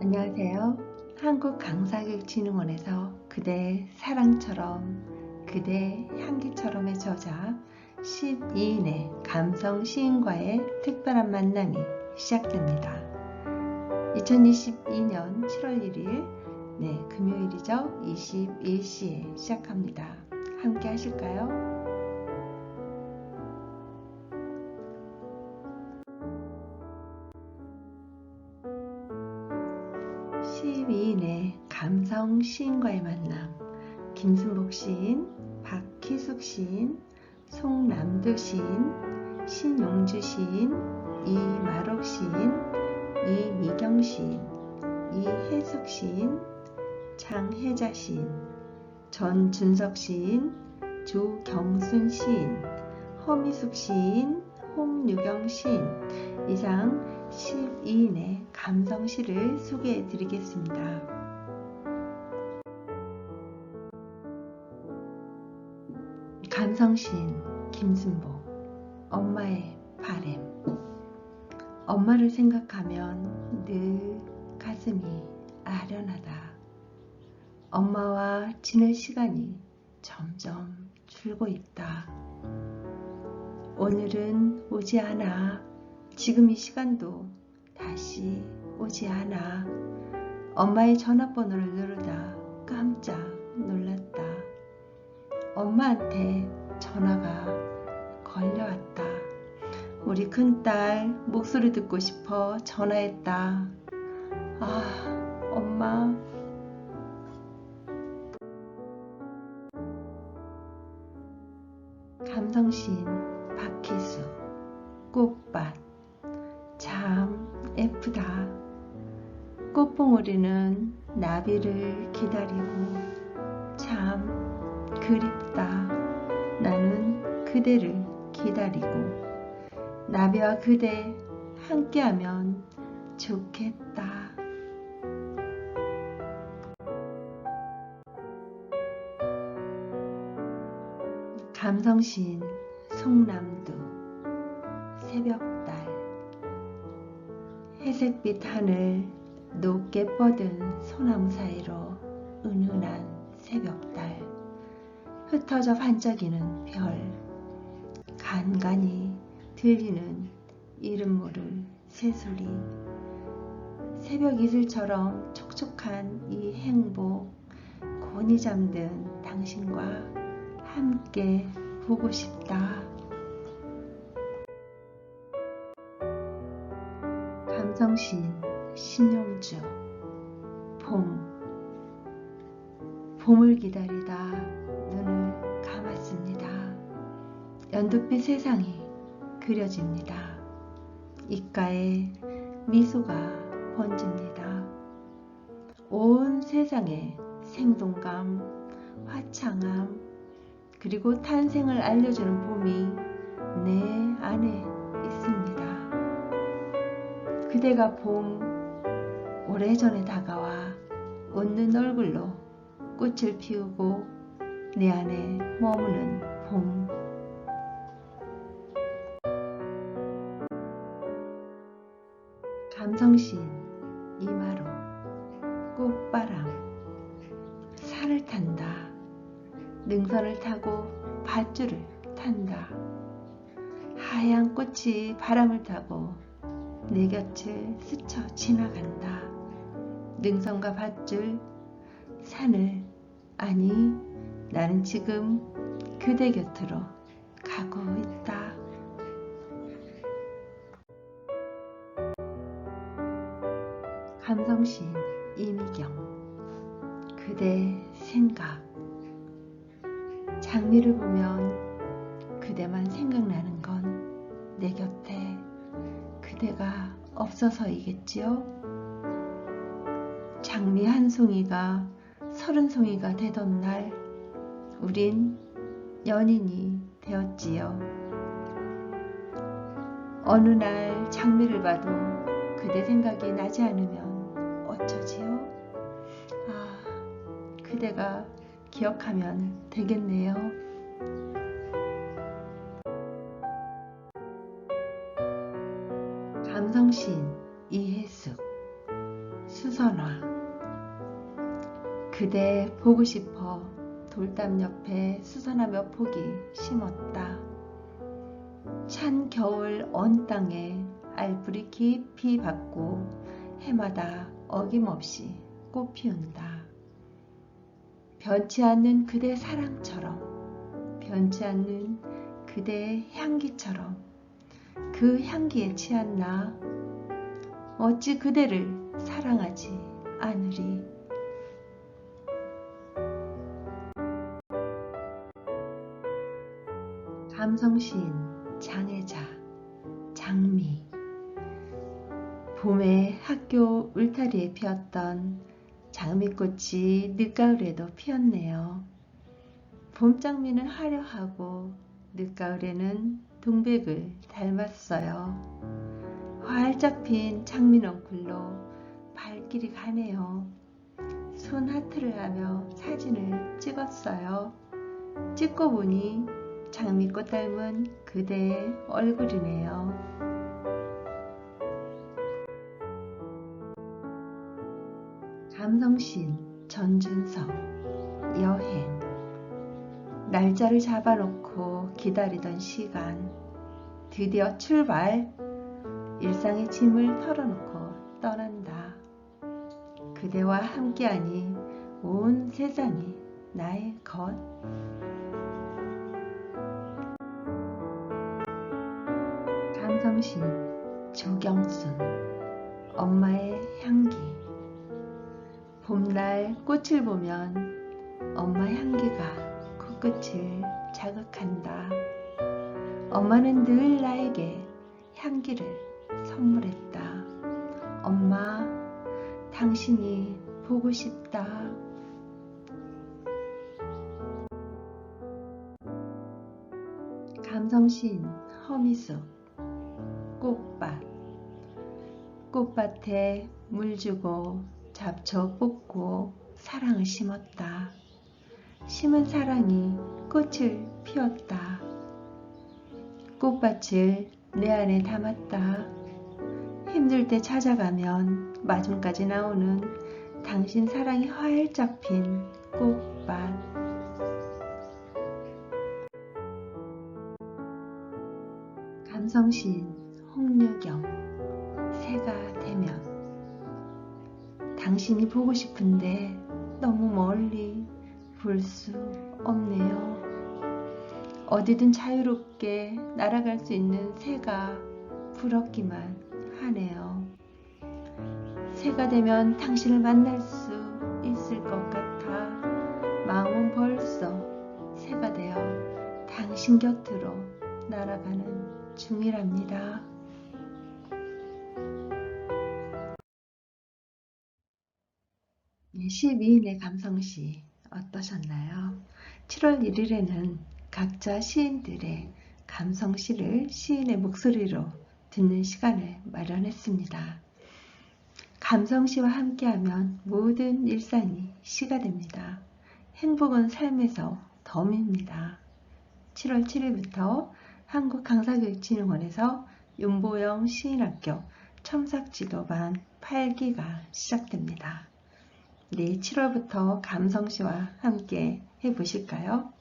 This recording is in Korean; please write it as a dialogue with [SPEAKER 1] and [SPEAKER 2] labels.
[SPEAKER 1] 안녕하세요. 한국강사교육진흥원에서 그대 사랑처럼 그대 향기처럼의 저자 12인의 감성 시인과의 특별한 만남이 시작됩니다. 2022년 7월 1일 네, 금요일이죠. 21시에 시작합니다. 함께 하실까요? 12인의 감성 시인과의 만남. 김순복 시인, 박희숙 시인, 송남도 시인, 신용주 시인, 이마록 시인, 이미경 시인, 이혜숙 시인, 장혜자 시인, 전준석 시인, 조경순 시인, 허미숙 시인, 홍유경 시인 이상 12인의 감성시를 소개해 드리겠습니다. 감성시인 김순복 엄마의 바램 엄마를 생각하면 늘 가슴이 아련하다. 엄마와 지낼 시간이 점점 줄고 있다. 오늘은 오지 않아. 지금 이 시간도 다시 오지 않아. 엄마의 전화번호를 누르다 깜짝 놀랐다. 엄마한테 전화가 걸려왔다. 우리 큰딸 목소리 듣고 싶어 전화했다. 아, 엄마. 감성시인 박희수 꽃밭 꽃봉오리는 나비를 기다리고 참 그립다. 나는 그대를 기다리고 나비와 그대 함께하면 좋겠다. 감성시인 송남두 새벽달 회색빛 하늘 높게 뻗은 소나무 사이로 은은한 새벽달. 흩어져 반짝이는 별. 간간히 들리는 이름 모를 새소리. 새벽 이슬처럼 촉촉한 이 행복 곤히 잠든 당신과 함께 보고 싶다. 감성시인 신용주 봄 봄을 기다리다 눈을 감았습니다. 연두빛 세상이 그려집니다. 입가에 미소가 번집니다. 온 세상에 생동감, 화창함, 그리고 탄생을 알려주는 봄이 내 안에 있습니다. 그대가 봄 오래전에 다가와 웃는 얼굴로 꽃을 피우고 내 안에 머무는 봄. 감성신 이마로 꽃바람 살을 탄다. 능선을 타고 밧줄을 탄다. 하얀 꽃이 바람을 타고 내 곁을 스쳐 지나간다. 능선과 밧줄, 산을, 아니, 나는 지금 그대 곁으로 가고 있다. 감성시인 이미경 그대 생각 장미를 보면 그대만 생각나는 건 내 곁에 그대가 없어서이겠지요? 장미 한 송이가 서른 송이가 되던 날 우린 연인이 되었지요. 어느 날 장미를 봐도 그대 생각이 나지 않으면 어쩌지요? 아, 그대가 기억하면 되겠네요. 감성시인 이혜숙 수선화 그대 보고 싶어 돌담 옆에 수선화 몇 포기 심었다. 찬 겨울 언 땅에 알뿌리 깊이 받고 해마다 어김없이 꽃 피운다. 변치 않는 그대 사랑처럼 변치 않는 그대의 향기처럼 그 향기에 취한 나 어찌 그대를 사랑하지 않으리 감성시인 장애자 장미 봄에 학교 울타리에 피었던 장미꽃이 늦가을에도 피었네요. 봄장미는 화려하고 늦가을에는 동백을 닮았어요. 활짝 핀 장미 넝쿨로 발길이 가네요. 손 하트를 하며 사진을 찍었어요. 찍고 보니 장미꽃 닮은 그대의 얼굴이네요. 감성신 전준석 여행. 날짜를 잡아놓고 기다리던 시간. 드디어 출발. 일상의 짐을 털어놓고 떠난다. 그대와 함께하니 온 세상이 나의 것 감성신 조경순 엄마의 향기 봄날 꽃을 보면 엄마 향기가 코끝을 자극한다. 엄마는 늘 나에게 향기를 선물했다. 엄마, 당신이 보고 싶다. 감성신 허미숙 꽃밭 꽃밭에 물 주고 잡초 뽑고 사랑을 심었다. 심은 사랑이 꽃을 피웠다. 꽃밭을 내 안에 담았다. 힘들 때 찾아가면 마중까지 나오는 당신 사랑이 활짝 핀 꽃밭. 감성신 홍유경 새가 되면 당신이 보고 싶은데 너무 멀리 볼 수 없네요. 어디든 자유롭게 날아갈 수 있는 새가 부럽기만 하네요. 새가 되면 당신을 만날 수 있을 것 같아 마음은 벌써 새가 되어 당신 곁으로 날아가는 중이랍니다. 12인의 감성시 어떠셨나요? 7월 1일에는 각자 시인들의 감성시를 시인의 목소리로 듣는 시간을 마련했습니다. 감성시와 함께하면 모든 일상이 시가 됩니다. 행복은 삶에서 덤입니다. 7월 7일부터 한국강사교육진흥원에서 윤보영 시인학교 첨삭지도반 8기가 시작됩니다. 네, 7월부터 감성시와 함께 해보실까요?